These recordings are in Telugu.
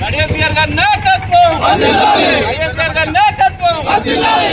వైఎస్ఆర్ గారి నాయకత్వం వైఎస్ఆర్ గారి నాయకత్వం వర్తిల్లాలి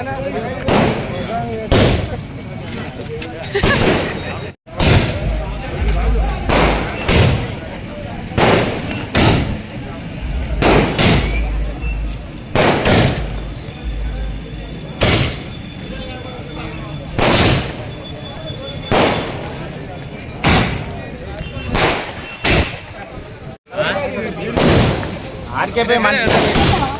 आर के पे मन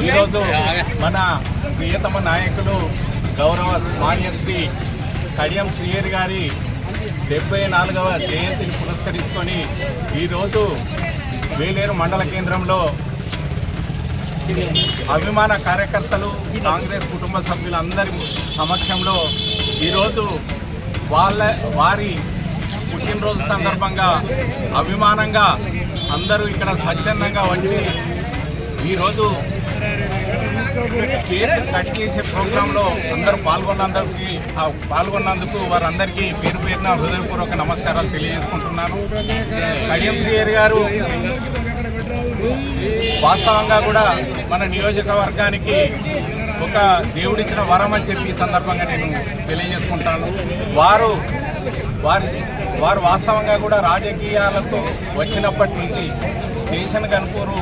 ఈరోజు మన ప్రియతమ నాయకులు గౌరవ మాన్యశ్రీ కడియం శ్రీయర్ గారి డెబ్బై నాలుగవ జయంతిని పురస్కరించుకొని ఈరోజు వేలేరు మండల కేంద్రంలో అభిమాన కార్యకర్తలు కాంగ్రెస్ కుటుంబ సభ్యులందరి సమక్షంలో ఈరోజు వాళ్ళ వారి పుట్టినరోజు సందర్భంగా అభిమానంగా అందరూ ఇక్కడ స్వచ్ఛందంగా వచ్చి ఈరోజు కేక్ కట్ చేసే ప్రోగ్రాంలో అందరూ పాల్గొన్నందరికీ పాల్గొన్నందుకు వారందరికీ పేరు పేరున హృదయపూర్వక నమస్కారాలు తెలియజేసుకుంటున్నాను. కడియం శ్రీహరి గారు వాస్తవంగా కూడా మన నియోజకవర్గానికి ఒక దేవుడిచ్చిన వరం అని చెప్పి సందర్భంగా నేను తెలియజేసుకుంటాను. వారు వారి వారు వాస్తవంగా కూడా రాజకీయాలకు వచ్చినప్పటి నుంచి స్టేషన్ కనుపూరు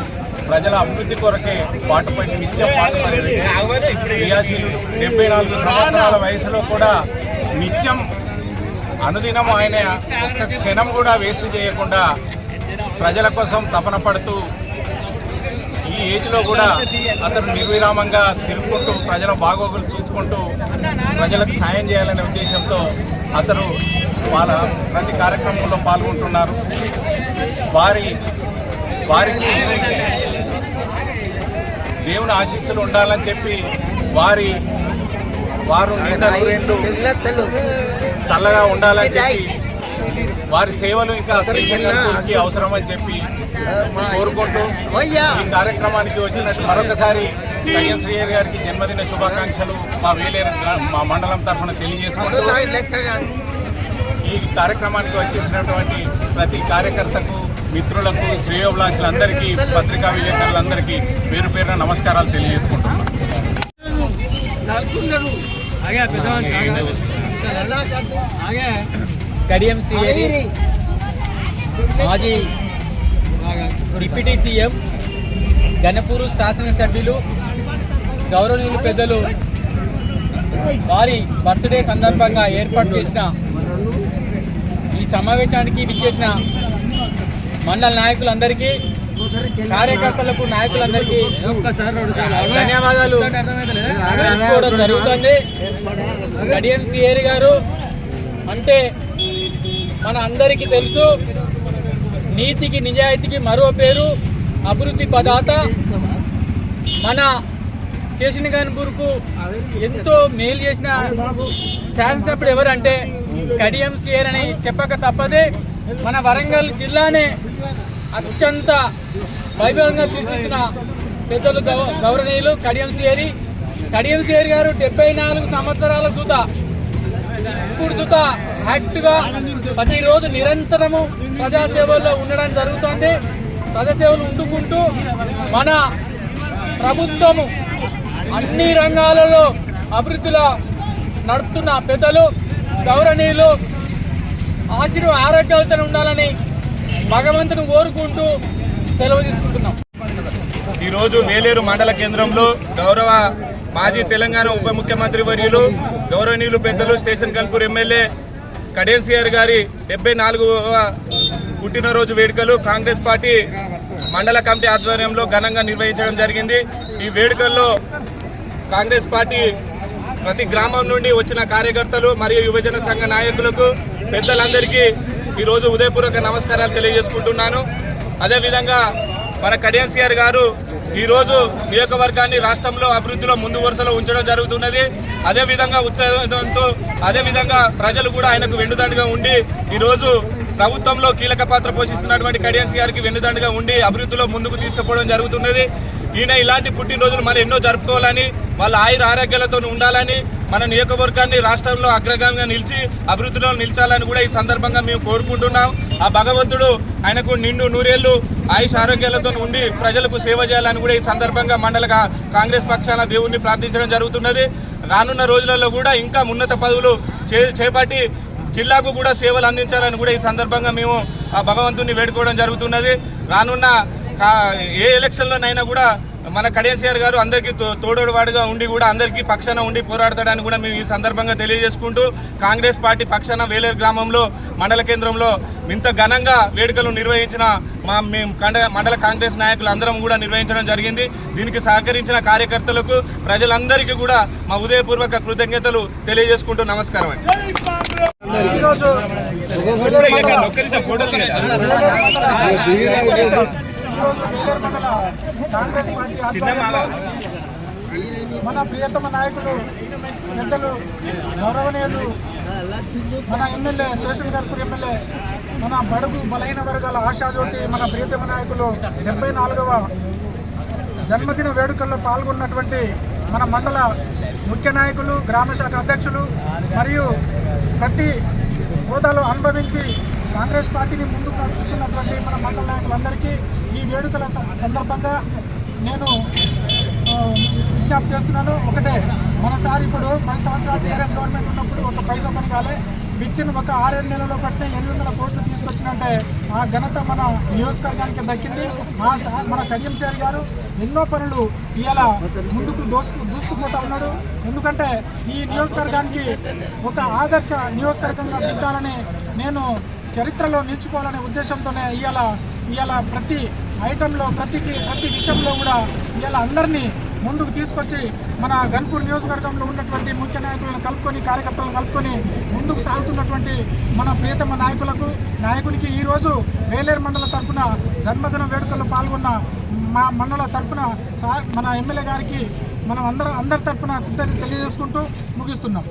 ప్రజల అభివృద్ధి కొరకే పాటుపడి నిత్యం పాటుపడి క్రియాశీలుడు డెబ్బై నాలుగు సంవత్సరాల వయసులో కూడా నిత్యం అనుదినం ఆయన ఒక్క క్షణం కూడా వేస్ట్ చేయకుండా ప్రజల కోసం తపన పడుతూ ఈ ఏజ్లో కూడా అతను నిర్విరామంగా తిరుగుకుంటూ ప్రజల బాగోగులు చూసుకుంటూ ప్రజలకు సాయం చేయాలనే ఉద్దేశంతో అతను వాళ్ళ ప్రతి కార్యక్రమంలో పాల్గొంటున్నారు. వారి వారికి దేవుని ఆశీస్సులు ఉండాలని చెప్పి వారి వారు నిండా చల్లగా ఉండాలని చెప్పి వారి సేవలు ఇంకా శ్రీశంకర్కి అవసరమని చెప్పి కోరుకుంటూ ఈ కార్యక్రమానికి వచ్చినట్టు మరొకసారి కళ్యాణ్ శ్రీయర్ గారికి జన్మదిన శుభాకాంక్షలు మా వేలేరు మా మండలం తరఫున తెలియజేసుకుంటూ ఈ కార్యక్రమానికి వచ్చేసినటువంటి ప్రతి కార్యకర్తకు మిత్రులకు శ్రేయోభిలాషులందరికీ పత్రికా విలేకరులందరికీ పేరు పేరున నమస్కారాలు తెలియజేసుకుంటున్నాను కడియం మాజీ డిప్యూటీ సీఎం గణపూరు శాసనసభ్యులు గౌరవనీయులు పెద్దలు వారి బర్త్డే సందర్భంగా ఏర్పాటు చేసిన ఈ సమావేశానికి విచ్చేసిన మండల నాయకులందరికీ కార్యకర్తలకు నాయకులందరికీ ధన్యవాదాలు. తెలుపుకోవడం జరుగుతుంది. కడియం సిఏరి గారు అంటే మన అందరికీ తెలుసు. నీతికి నిజాయితీకి మరో పేరు అభివృద్ధి పదాత మన శేషన్ గన్పూర్కు ఎంతో మేలు చేసిన శాసనసభ్యుడు ఎవరంటే కడియం సిఆర్ అని చెప్పక తప్పదే. మన వరంగల్ జిల్లానే అత్యంత వైభవంగా తీర్చిదిద్దిన పెద్దలు గౌ- గౌరవనీయులు కడియం సిఆరి కడియం సిఆర్ గారు డెబ్బై నాలుగు సంవత్సరాల సుత ఇప్పుడు సుత యాక్ట్గా ప్రతిరోజు నిరంతరము ప్రజాసేవల్లో ఉండడం జరుగుతోంది. ప్రజాసేవలు ఉండుకుంటూ మన ప్రభుత్వము అన్ని రంగాలలో అభివృద్ధిలో నడుపుతున్న పెద్దలు గౌరవనీయులు ఆశీర్వ ఆరోగ్యాలతో ఉండాలని భగవంతుని కోరుకుంటూ సెలవు తీసుకుంటున్నాం. ఈరోజు వేలేరు మండల కేంద్రంలో గౌరవ మాజీ తెలంగాణ ఉప ముఖ్యమంత్రి వర్యులు గౌరవనీయులు పెద్దలు స్టేషన్ కల్పూర్ ఎమ్మెల్యే కడెన్సీఆర్ గారి డెబ్బై నాలుగవ పుట్టినరోజు వేడుకలు కాంగ్రెస్ పార్టీ మండల కమిటీ ఆధ్వర్యంలో ఘనంగా నిర్వహించడం జరిగింది. ఈ వేడుకల్లో కాంగ్రెస్ పార్టీ ప్రతి గ్రామం నుండి వచ్చిన కార్యకర్తలు మరియు యువజన సంఘ నాయకులకు పెద్దలందరికీ ఈరోజు ఉదయపూర్వక నమస్కారాలు తెలియజేసుకుంటున్నాను. అదేవిధంగా మన కడియన్సీఆర్ గారు ఈరోజు నియోజకవర్గాన్ని రాష్ట్రంలో అభివృద్ధిలో ముందు వరుసలో ఉంచడం జరుగుతున్నది. అదేవిధంగా ఉత్తేజంతో అదేవిధంగా ప్రజలు కూడా ఆయనకు వెండుదండగా ఉండి ఈరోజు ప్రభుత్వంలో కీలక పాత్ర పోషిస్తున్నటువంటి కడియన్స్ గారికి వెన్నుదండుగా ఉండి అభివృద్ధిలో ముందుకు తీసుకుపోవడం జరుగుతున్నది. ఈయన ఇలాంటి పుట్టినరోజులు మనం ఎన్నో జరుపుకోవాలని వాళ్ళ ఆయుర ఆరోగ్యాలతో ఉండాలని మన నియోజకవర్గాన్ని రాష్ట్రంలో అగ్రగామిగా నిలిచి అభివృద్ధిలో నిలిచాలని కూడా ఈ సందర్భంగా మేము కోరుకుంటున్నాం. ఆ భగవంతుడు ఆయనకు నిండు నూరేళ్ళు ఆయుష్ ఆరోగ్యాలతో ఉండి ప్రజలకు సేవ చేయాలని కూడా ఈ సందర్భంగా మండల కాంగ్రెస్ పక్షాన దేవుణ్ణి ప్రార్థించడం జరుగుతున్నది. రానున్న రోజులలో కూడా ఇంకా ఉన్నత పదవులు చే- చేపట్టి జిల్లాకు కూడా సేవలు అందించాలని కూడా ఈ సందర్భంగా మేము ఆ భగవంతుని వేడుకోవడం జరుగుతున్నది. రానున్న ఏ ఎలక్షన్లోనైనా కూడా మన కడేసిఆర్ గారు అందరికీ తోడోడువాడుగా ఉండి కూడా అందరికీ పక్షాన ఉండి పోరాడతాడని కూడా మేము ఈ సందర్భంగా తెలియజేసుకుంటూ కాంగ్రెస్ పార్టీ పక్షాన వేలేరు గ్రామంలో మండల కేంద్రంలో ఇంత ఘనంగా వేడుకలు నిర్వహించిన మా మేము మండల కాంగ్రెస్ నాయకులు అందరం కూడా నిర్వహించడం జరిగింది. దీనికి సహకరించిన కార్యకర్తలకు ప్రజలందరికీ కూడా మా ఉదయపూర్వక కృతజ్ఞతలు తెలియజేసుకుంటూ నమస్కారం అండి. ఒక్క నిమిషం ఫోటోలు కాంగ్రెస్ పార్టీ ఆధ్వర్యంలో మన ప్రియతమ నాయకులు పెద్దలు గౌరవనీయులు మన ఎమ్మెల్యే స్టేషన్ కర్పూర్ ఎమ్మెల్యే మన బడుగు బలహీన వర్గాల ఆశాజ్యోతి మన ప్రియతమ నాయకులు డెబ్బై నాలుగవ జన్మదిన వేడుకల్లో పాల్గొన్నటువంటి మన మండల ముఖ్య నాయకులు గ్రామ శాఖ అధ్యక్షులు మరియు ప్రతి హోదాలో అనుభవించి కాంగ్రెస్ పార్టీని ముందుకు నడుపుతున్నటువంటి మన మండల నాయకులందరికీ ఈ వేడుకల స- సందర్భంగా నేను విజ్ఞప్తి చేస్తున్నాను. ఒకటే మనసారి ఇప్పుడు పది సంవత్సరాలు టీఆర్ఎస్ గవర్నమెంట్ ఉన్నప్పుడు ఒక పైసా పని కాలే విత్తిన ఒక ఆరేడు నెలల్లో పట్టిన ఎనిమిది వందల కోట్లు తీసుకొచ్చినంటే ఆ ఘనత మన నియోజకవర్గానికి దక్కింది. మా మన కడియం సార్ గారు ఎన్నో పనులు ఇవాళ ముందుకు దోసుకు దూసుకుపోతా ఉన్నాడు. ఎందుకంటే ఈ నియోజకవర్గానికి ఒక ఆదర్శ నియోజకవర్గంగా దిద్దాలని నేను చరిత్రలో నిలుచుకోవాలనే ఉద్దేశంతోనే ఇవాళ ఇవాళ ప్రతి ఐటెంలో ప్రతి ప్రతి విషయంలో కూడా ఇలా అందరినీ ముందుకు తీసుకొచ్చి మన గన్పూర్ నియోజకవర్గంలో ఉన్నటువంటి ముఖ్య నాయకులను కలుపుకొని కార్యకర్తలను కలుపుకొని ముందుకు సాగుతున్నటువంటి మన ప్రియతమ నాయకులకు నాయకునికి ఈరోజు వేలేరు మండల తరఫున జన్మదిన వేడుకల్లో పాల్గొన్న మా మండల తరపున సా మన ఎమ్మెల్యే గారికి మనం అందరం అందరి తరఫున కృతజ్ఞత తెలియజేసుకుంటూ ముగిస్తున్నాం.